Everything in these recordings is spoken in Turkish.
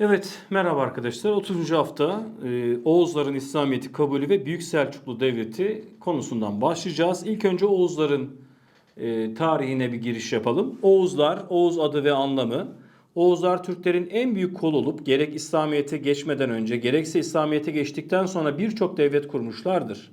Evet, merhaba arkadaşlar. 30. hafta e, Oğuzların İslamiyet'i kabulü ve Büyük Selçuklu Devleti konusundan başlayacağız. İlk önce Oğuzların e, tarihine bir giriş yapalım. Oğuzlar, Oğuz adı ve anlamı. Oğuzlar Türklerin en büyük kolu olup gerek İslamiyet'e geçmeden önce gerekse İslamiyet'e geçtikten sonra birçok devlet kurmuşlardır.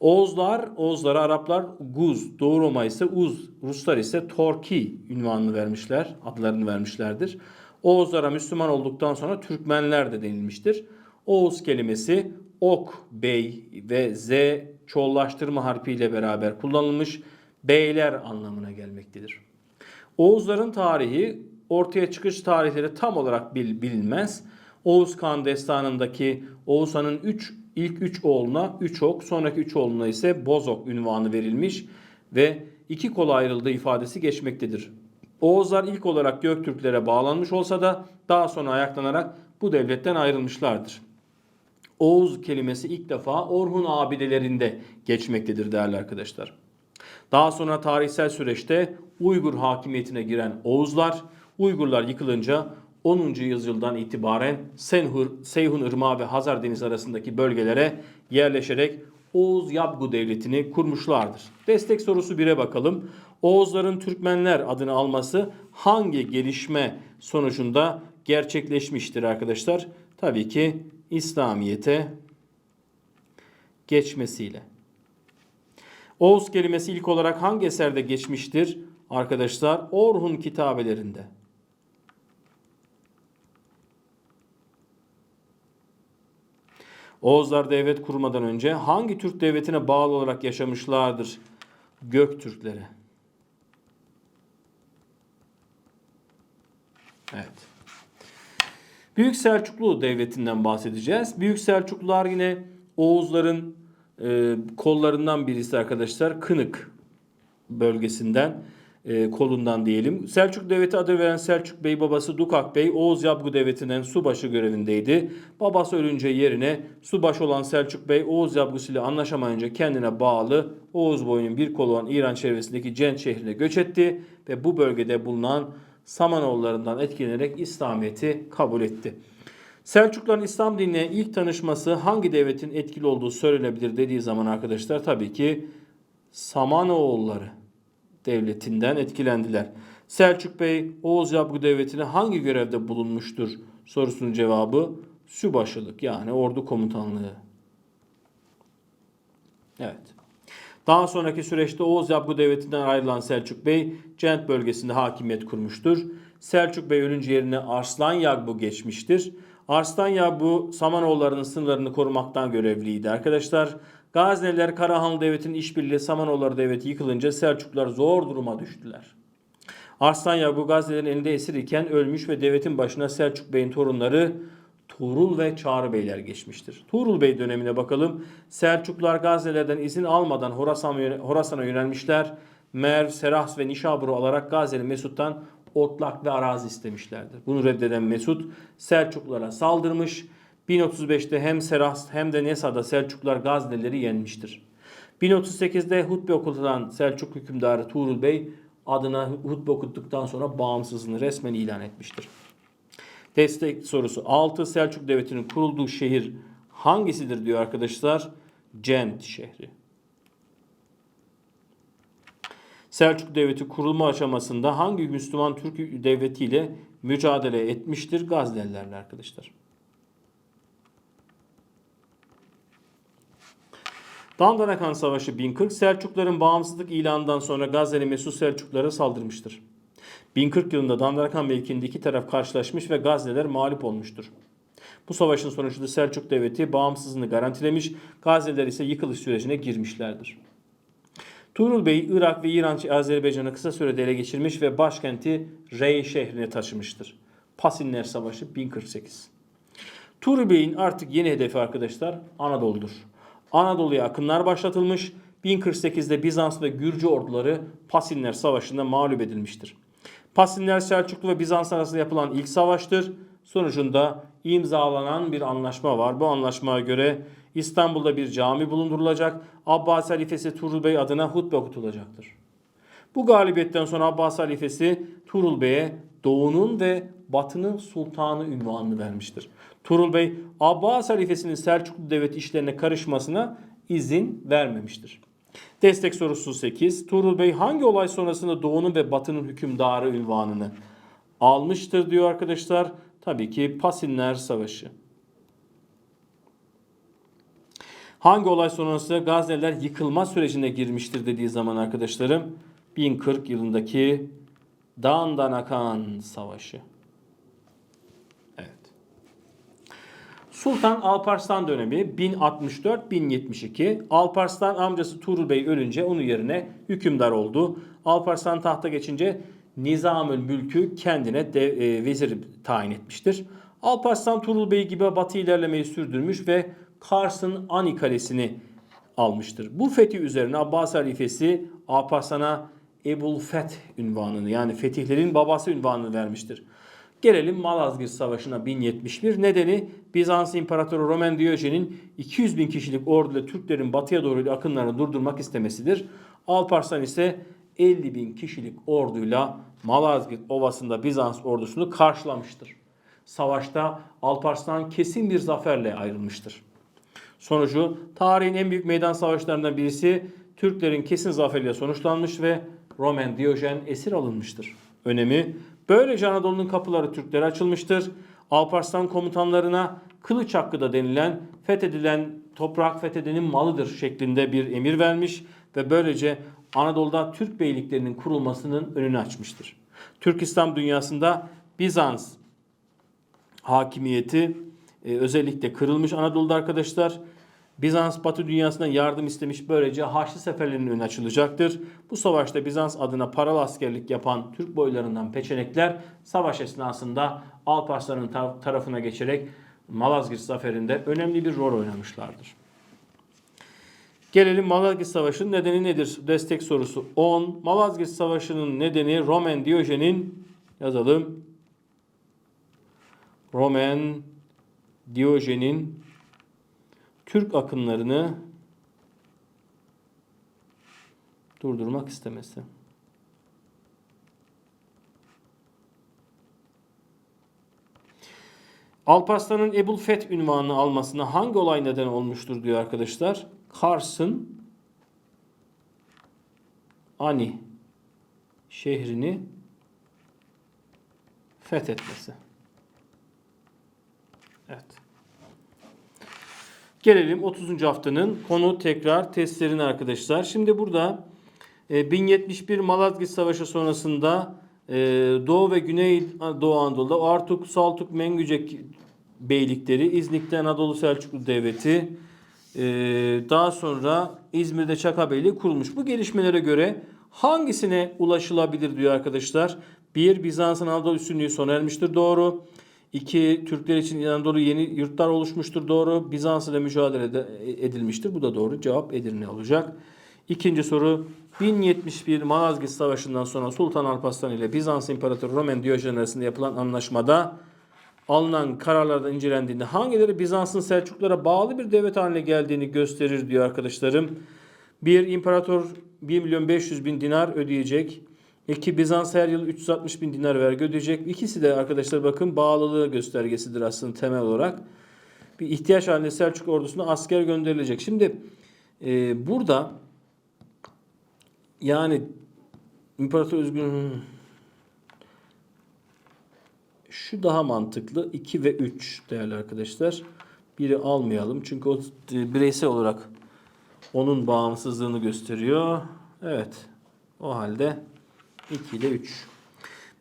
Oğuzlar, Oğuzlara Araplar Guz, Doğu Roma ise Uz, Ruslar ise Torki ünvanını vermişler, adlarını vermişlerdir. Oğuzlara Müslüman olduktan sonra Türkmenler de denilmiştir. Oğuz kelimesi ok, bey ve z çoğullaştırma harfiyle beraber kullanılmış beyler anlamına gelmektedir. Oğuzların tarihi ortaya çıkış tarihleri tam olarak bil- bilinmez. Oğuz Kağan destanındaki Oğuz Han'ın 3 ilk 3 oğluna 3 ok, sonraki 3 oğluna ise Bozok ünvanı verilmiş ve iki kola ayrıldığı ifadesi geçmektedir. Oğuzlar ilk olarak Göktürklere bağlanmış olsa da daha sonra ayaklanarak bu devletten ayrılmışlardır. Oğuz kelimesi ilk defa Orhun abidelerinde geçmektedir değerli arkadaşlar. Daha sonra tarihsel süreçte Uygur hakimiyetine giren Oğuzlar, Uygurlar yıkılınca 10. yüzyıldan itibaren Senhur, Seyhun Irmağı ve Hazar Denizi arasındaki bölgelere yerleşerek Oğuz Yabgu Devleti'ni kurmuşlardır. Destek sorusu 1'e bakalım. Oğuzların Türkmenler adını alması hangi gelişme sonucunda gerçekleşmiştir arkadaşlar? Tabii ki İslamiyet'e geçmesiyle. Oğuz kelimesi ilk olarak hangi eserde geçmiştir? Arkadaşlar Orhun kitabelerinde. Oğuzlar devlet kurmadan önce hangi Türk devletine bağlı olarak yaşamışlardır? Göktürkleri. Evet. Büyük Selçuklu Devleti'nden bahsedeceğiz. Büyük Selçuklular yine Oğuzların e, kollarından birisi arkadaşlar. Kınık bölgesinden e, kolundan diyelim. Selçuk Devleti adı veren Selçuk Bey babası Dukak Bey Oğuz Yabgu Devleti'nden subaşı görevindeydi. Babası ölünce yerine subaşı olan Selçuk Bey Oğuz Yabgusu ile anlaşamayınca kendine bağlı Oğuz boyunun bir kolu olan İran çevresindeki Cent şehrine göç etti ve bu bölgede bulunan Samanoğullarından etkilenerek İslamiyet'i kabul etti. Selçukluların İslam dinine ilk tanışması hangi devletin etkili olduğu söylenebilir dediği zaman arkadaşlar tabii ki Samanoğulları devletinden etkilendiler. Selçuk Bey Oğuz Yabgu devletine hangi görevde bulunmuştur sorusunun cevabı sübaşılık yani ordu komutanlığı. Evet. Daha sonraki süreçte Oğuz Yabgu Devleti'nden ayrılan Selçuk Bey Cent bölgesinde hakimiyet kurmuştur. Selçuk Bey ölünce yerine Arslan Yagbu geçmiştir. Arslan Yagbu Samanoğulları'nın sınırlarını korumaktan görevliydi arkadaşlar. Gazneliler Karahanlı Devleti'nin işbirliği Samanoğulları Devleti yıkılınca Selçuklular zor duruma düştüler. Arslan Yagbu Gaznelilerin elinde esir iken ölmüş ve devletin başına Selçuk Bey'in torunları Tuğrul ve Çağrı Beyler geçmiştir. Tuğrul Bey dönemine bakalım. Selçuklular Gaznelilerden izin almadan Horasan, Horasan'a yönelmişler. Merv, Serahs ve Nişabur'u alarak Gazneli Mesut'tan otlak ve arazi istemişlerdir. Bunu reddeden Mesut Selçuklulara saldırmış. 1035'te hem Serahs hem de Nesa'da Selçuklular Gaznelileri yenmiştir. 1038'de hutbe okutulan Selçuk hükümdarı Tuğrul Bey adına hutbe okuttuktan sonra bağımsızlığını resmen ilan etmiştir. Destek sorusu 6. Selçuk Devleti'nin kurulduğu şehir hangisidir diyor arkadaşlar? Cent şehri. Selçuk Devleti kurulma aşamasında hangi Müslüman Türk devletiyle mücadele etmiştir? Gaznelilerle arkadaşlar. Dandanakan Savaşı 1040 Selçukların bağımsızlık ilanından sonra Gazneli Mesut Selçuklara saldırmıştır. 1040 yılında Dandanakan mevkiinde iki taraf karşılaşmış ve Gazneler mağlup olmuştur. Bu savaşın sonucunda Selçuk Devleti bağımsızlığını garantilemiş, Gazneler ise yıkılış sürecine girmişlerdir. Tuğrul Bey Irak ve İran Azerbaycan'ı kısa sürede ele geçirmiş ve başkenti Rey şehrine taşımıştır. Pasinler Savaşı 1048. Tuğrul Bey'in artık yeni hedefi arkadaşlar Anadolu'dur. Anadolu'ya akınlar başlatılmış, 1048'de Bizans ve Gürcü orduları Pasinler Savaşı'nda mağlup edilmiştir. Pasinler Selçuklu ve Bizans arasında yapılan ilk savaştır. Sonucunda imzalanan bir anlaşma var. Bu anlaşmaya göre İstanbul'da bir cami bulundurulacak. Abbas halifesi Tuğrul Bey adına hutbe okutulacaktır. Bu galibiyetten sonra Abbas halifesi Tuğrul Bey'e Doğu'nun ve Batı'nın sultanı ünvanını vermiştir. Tuğrul Bey Abbas halifesinin Selçuklu devlet işlerine karışmasına izin vermemiştir. Destek sorusu 8. Tuğrul Bey hangi olay sonrasında Doğu'nun ve Batı'nın hükümdarı ünvanını almıştır diyor arkadaşlar. Tabii ki Pasinler Savaşı. Hangi olay sonrası Gazneliler yıkılma sürecine girmiştir dediği zaman arkadaşlarım 1040 yılındaki Dandanakan Savaşı. Evet. Sultan Alparslan dönemi 1064-1072. Alparslan amcası Tuğrul Bey ölünce onun yerine hükümdar oldu. Alparslan tahta geçince Nizamül Mülk'ü kendine de, e, vezir tayin etmiştir. Alparslan Tuğrul Bey gibi batı ilerlemeyi sürdürmüş ve Kars'ın Ani Kalesi'ni almıştır. Bu fethi üzerine Abbas halifesi Alparslan'a Ebul Feth ünvanını yani fetihlerin babası ünvanını vermiştir. Gelelim Malazgirt Savaşı'na 1071. Nedeni Bizans İmparatoru Roman Diyojen'in 200 bin kişilik orduyla Türklerin batıya doğru akınlarını durdurmak istemesidir. Alparslan ise 50 bin kişilik orduyla Malazgirt Ovası'nda Bizans ordusunu karşılamıştır. Savaşta Alparslan kesin bir zaferle ayrılmıştır. Sonucu tarihin en büyük meydan savaşlarından birisi Türklerin kesin zaferiyle sonuçlanmış ve Roman Diyojen esir alınmıştır. Önemi böylece Anadolu'nun kapıları Türklere açılmıştır. Alparslan komutanlarına kılıç hakkı da denilen fethedilen toprak fethedenin malıdır şeklinde bir emir vermiş ve böylece Anadolu'da Türk beyliklerinin kurulmasının önünü açmıştır. Türk İslam dünyasında Bizans hakimiyeti e, özellikle kırılmış Anadolu'da arkadaşlar. Bizans Batı dünyasından yardım istemiş. Böylece Haçlı seferlerinin önü açılacaktır. Bu savaşta Bizans adına paralı askerlik yapan Türk boylarından peçenekler savaş esnasında Alparslan'ın tar- tarafına geçerek Malazgirt zaferinde önemli bir rol oynamışlardır. Gelelim Malazgirt Savaşı'nın nedeni nedir? Destek sorusu 10. Malazgirt Savaşı'nın nedeni Roman Diyojen'in yazalım. Roman Diyojen'in Türk akınlarını durdurmak istemesi. Alparslan'ın Ebul Feth ünvanını almasına hangi olay neden olmuştur diyor arkadaşlar. Kars'ın Ani şehrini fethetmesi. Evet. Gelelim 30. haftanın konu tekrar testlerine arkadaşlar. Şimdi burada e, 1071 Malazgirt Savaşı sonrasında e, Doğu ve Güney Doğu Anadolu'da Artuk, Saltuk, Mengücek beylikleri, İznik'te Anadolu Selçuklu Devleti, e, daha sonra İzmir'de Çaka Beyliği kurulmuş. Bu gelişmelere göre hangisine ulaşılabilir diyor arkadaşlar. Bir, Bizans'ın Anadolu üstünlüğü sona ermiştir. Doğru. İki, Türkler için Anadolu yeni yurtlar oluşmuştur. Doğru. Bizans ile mücadele ede- edilmiştir. Bu da doğru. Cevap Edirne olacak. İkinci soru 1071 Malazgirt Savaşı'ndan sonra Sultan Alparslan ile Bizans İmparatoru Roman Diyojen arasında yapılan anlaşmada alınan kararlarda incelendiğinde hangileri Bizans'ın Selçuklulara bağlı bir devlet haline geldiğini gösterir diyor arkadaşlarım. Bir imparator 1 milyon 500 bin dinar ödeyecek. İki Bizans her yıl 360 bin dinar vergi ödeyecek. İkisi de arkadaşlar bakın bağlılığı göstergesidir aslında temel olarak. Bir ihtiyaç halinde Selçuk ordusuna asker gönderilecek. Şimdi e, burada yani İmparator Özgün şu daha mantıklı 2 ve 3 değerli arkadaşlar. Biri almayalım çünkü o e, bireysel olarak onun bağımsızlığını gösteriyor. Evet. O halde 2 ile 3.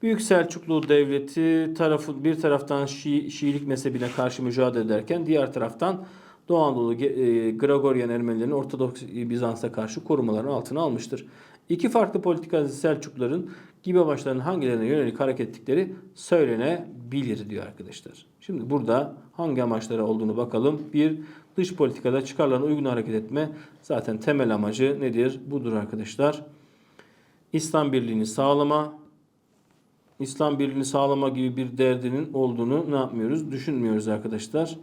Büyük Selçuklu Devleti tarafı bir taraftan Şii, Şiilik mezhebine karşı mücadele ederken diğer taraftan Doğu Anadolu e, Gregorian Ermenilerin Ortodoks Bizans'a karşı korumalarını altına almıştır. İki farklı politika Selçukluların gibi amaçların hangilerine yönelik hareket ettikleri söylenebilir diyor arkadaşlar. Şimdi burada hangi amaçları olduğunu bakalım. Bir, dış politikada çıkarlarına uygun hareket etme. Zaten temel amacı nedir? Budur arkadaşlar. İslam birliğini sağlama, İslam birliğini sağlama gibi bir derdinin olduğunu ne yapmıyoruz? Düşünmüyoruz arkadaşlar.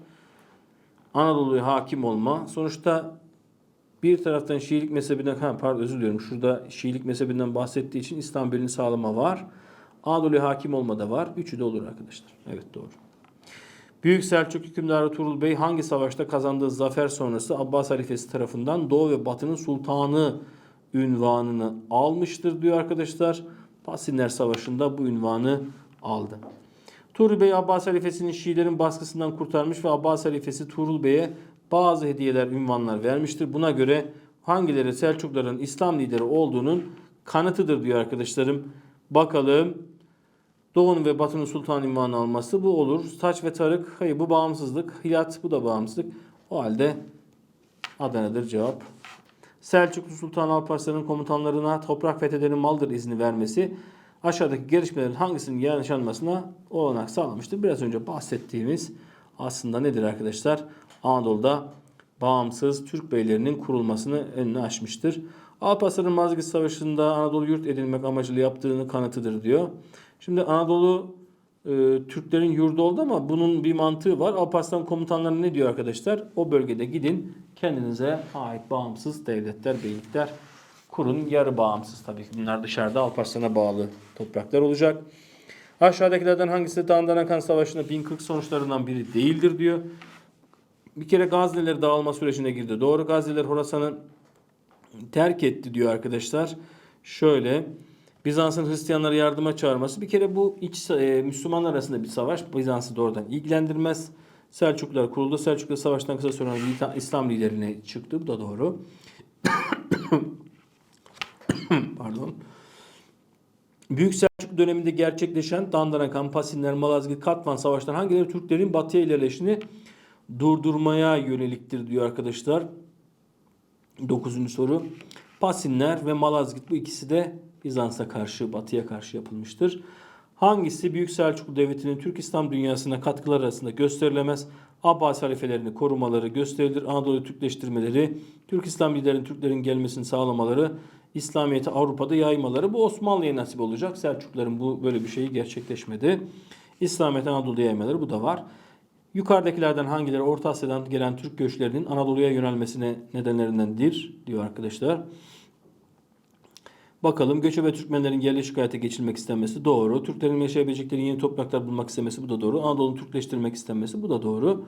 Anadolu'ya hakim olma. Sonuçta bir taraftan Şiilik mezhebinden, ha, pardon özür diliyorum. Şurada Şiilik mezhebinden bahsettiği için İslam birliğini sağlama var. Anadolu'ya hakim olma da var. Üçü de olur arkadaşlar. Evet doğru. Büyük Selçuk hükümdarı Tuğrul Bey hangi savaşta kazandığı zafer sonrası Abbas halifesi tarafından Doğu ve Batı'nın sultanı ünvanını almıştır diyor arkadaşlar. Pasinler Savaşı'nda bu ünvanı aldı. Tuğrul Bey Abbas halifesinin Şiilerin baskısından kurtarmış ve Abbas halifesi Tuğrul Bey'e bazı hediyeler, ünvanlar vermiştir. Buna göre hangileri Selçukluların İslam lideri olduğunun kanıtıdır diyor arkadaşlarım. Bakalım Doğu'nun ve Batı'nın sultan ünvanı alması bu olur. Taç ve Tarık, hayır bu bağımsızlık. Hilat bu da bağımsızlık. O halde Adana'dır cevap. Selçuklu Sultan Alparslan'ın komutanlarına toprak fethedenin maldır izni vermesi aşağıdaki gelişmelerin hangisinin yaşanmasına olanak sağlamıştır. Biraz önce bahsettiğimiz aslında nedir arkadaşlar? Anadolu'da bağımsız Türk beylerinin kurulmasını önüne açmıştır. Alparslan'ın Mazgirt Savaşı'nda Anadolu yurt edilmek amacıyla yaptığını kanıtıdır diyor. Şimdi Anadolu e, Türklerin yurdu oldu ama bunun bir mantığı var. Alparslan komutanları ne diyor arkadaşlar? O bölgede gidin kendinize ait bağımsız devletler, beylikler kurun. Yarı bağımsız tabii ki. Bunlar dışarıda Alparslan'a bağlı topraklar olacak. Aşağıdakilerden hangisi Dandanakan Savaşı'nda 1040 sonuçlarından biri değildir diyor. Bir kere Gazneler dağılma sürecine girdi. Doğru Gazneler Horasan'ı terk etti diyor arkadaşlar. Şöyle Bizans'ın Hristiyanları yardıma çağırması bir kere bu iç e, Müslümanlar arasında bir savaş. Bizans'ı doğrudan ilgilendirmez. Selçuklular kuruldu. Selçuklu savaştan kısa sonra İslam liderine çıktı. Bu da doğru. Pardon. Büyük Selçuklu döneminde gerçekleşen Dandanakan, Pasinler, Malazgirt, Katman savaşları hangileri Türklerin batıya ilerleşini durdurmaya yöneliktir diyor arkadaşlar. Dokuzuncu soru. Pasinler ve Malazgirt bu ikisi de Bizans'a karşı, Batı'ya karşı yapılmıştır. Hangisi Büyük Selçuklu Devleti'nin Türk İslam dünyasına katkılar arasında gösterilemez? Abbas halifelerini korumaları gösterilir. Anadolu Türkleştirmeleri, Türk İslam liderinin Türklerin gelmesini sağlamaları, İslamiyet'i Avrupa'da yaymaları. Bu Osmanlı'ya nasip olacak. Selçukluların bu böyle bir şeyi gerçekleşmedi. İslamiyet'i Anadolu'ya yaymaları bu da var. Yukarıdakilerden hangileri Orta Asya'dan gelen Türk göçlerinin Anadolu'ya yönelmesine nedenlerindendir diyor arkadaşlar. Bakalım göçebe Türkmenlerin yerleşik hayata geçilmek istenmesi doğru. Türklerin yaşayabilecekleri yeni topraklar bulmak istemesi bu da doğru. Anadolu'nun Türkleştirmek istenmesi bu da doğru.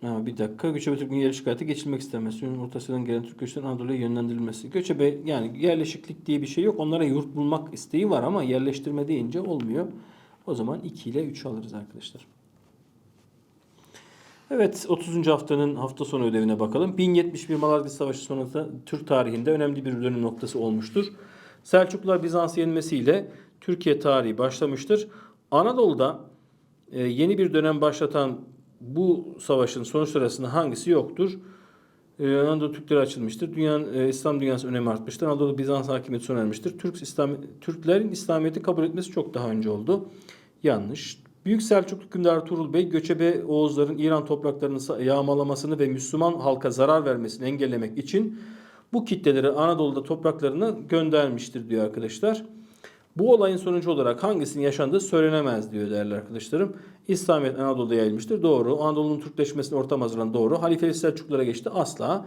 Ha, bir dakika. Göçebe Türklerin yerleşik hayata geçilmek istenmesi. Orta Asya'dan gelen Türk göçlerin Anadolu'ya yönlendirilmesi. Göçebe yani yerleşiklik diye bir şey yok. Onlara yurt bulmak isteği var ama yerleştirme deyince olmuyor. O zaman 2 ile 3 alırız arkadaşlar. Evet 30. haftanın hafta sonu ödevine bakalım. 1071 Malazgirt Savaşı sonrası Türk tarihinde önemli bir dönüm noktası olmuştur. Selçuklular Bizans'ı yenmesiyle Türkiye tarihi başlamıştır. Anadolu'da e, yeni bir dönem başlatan bu savaşın sonuçları arasında hangisi yoktur? E, Anadolu Türkleri açılmıştır. Dünyanın e, İslam dünyası önemi artmıştır. Anadolu Bizans hakimiyeti sona ermiştir. Türk İslam Türklerin İslamiyet'i kabul etmesi çok daha önce oldu. Yanlış. Büyük Selçuklu hükümdarı Tuğrul Bey göçebe Oğuzların İran topraklarını yağmalamasını ve Müslüman halka zarar vermesini engellemek için bu kitleleri Anadolu'da topraklarına göndermiştir diyor arkadaşlar. Bu olayın sonucu olarak hangisinin yaşandığı söylenemez diyor değerli arkadaşlarım. İslamiyet Anadolu'da yayılmıştır. Doğru. Anadolu'nun Türkleşmesine ortam hazırlanan doğru. Halifeli Selçuklulara geçti. Asla.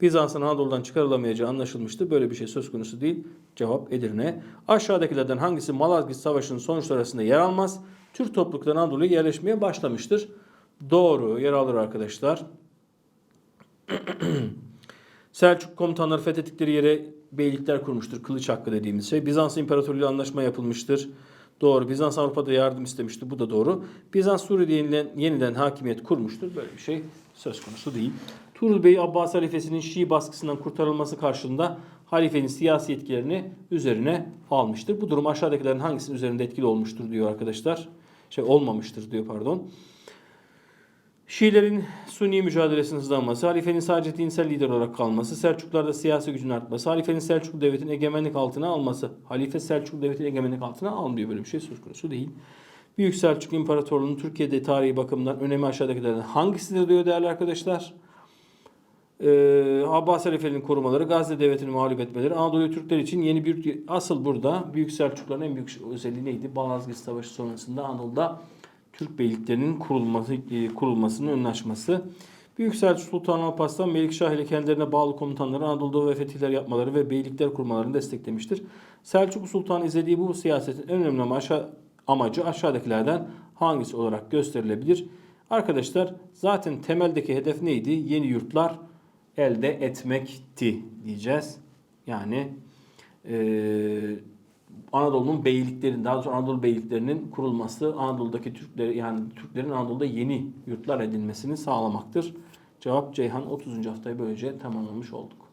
Bizans'ın Anadolu'dan çıkarılamayacağı anlaşılmıştı. Böyle bir şey söz konusu değil. Cevap Edirne. Aşağıdakilerden hangisi Malazgirt Savaşı'nın sonuçları arasında yer almaz? Türk toplulukları Anadolu'ya yerleşmeye başlamıştır. Doğru. Yer alır arkadaşlar. Selçuk komutanları fethettikleri yere beylikler kurmuştur. Kılıç hakkı dediğimiz şey. Bizans İmparatorluğu anlaşma yapılmıştır. Doğru. Bizans Avrupa'da yardım istemişti. Bu da doğru. Bizans Suriye'de yeniden, yeniden hakimiyet kurmuştur. Böyle bir şey söz konusu değil. Tuğrul Bey Abbas halifesinin Şii baskısından kurtarılması karşılığında halifenin siyasi etkilerini üzerine almıştır. Bu durum aşağıdakilerin hangisinin üzerinde etkili olmuştur diyor arkadaşlar. Şey olmamıştır diyor pardon. Şiilerin Sunni mücadelesinin hızlanması, halifenin sadece dinsel lider olarak kalması, Selçuklularda siyasi gücün artması, halifenin Selçuklu devletinin egemenlik altına alması. Halife Selçuklu devletinin egemenlik altına almıyor böyle bir şey söz konusu değil. Büyük Selçuk İmparatorluğu'nun Türkiye'de tarihi bakımından önemi aşağıdakilerden hangisidir diyor değerli arkadaşlar. Ee, Abbas Halifeliğinin korumaları, Gazze Devleti'ni mağlup etmeleri, Anadolu Türkler için yeni bir asıl burada Büyük Selçukluların en büyük özelliği neydi? Malazgirt Savaşı sonrasında Anadolu'da Türk beyliklerinin kurulması e, kurulmasının önüne açması. Büyük Selçuk Sultan Alparslan Melikşah ile kendilerine bağlı komutanları Anadolu'da ve fetihler yapmaları ve beylikler kurmalarını desteklemiştir. Selçuklu Sultan izlediği bu siyasetin en önemli amaçı, amacı aşağıdakilerden hangisi olarak gösterilebilir? Arkadaşlar zaten temeldeki hedef neydi? Yeni yurtlar elde etmekti diyeceğiz. Yani eee Anadolu'nun beyliklerin, daha doğrusu Anadolu beyliklerinin kurulması, Anadolu'daki Türkleri yani Türklerin Anadolu'da yeni yurtlar edinmesini sağlamaktır. Cevap Ceyhan 30. haftayı böylece tamamlamış olduk.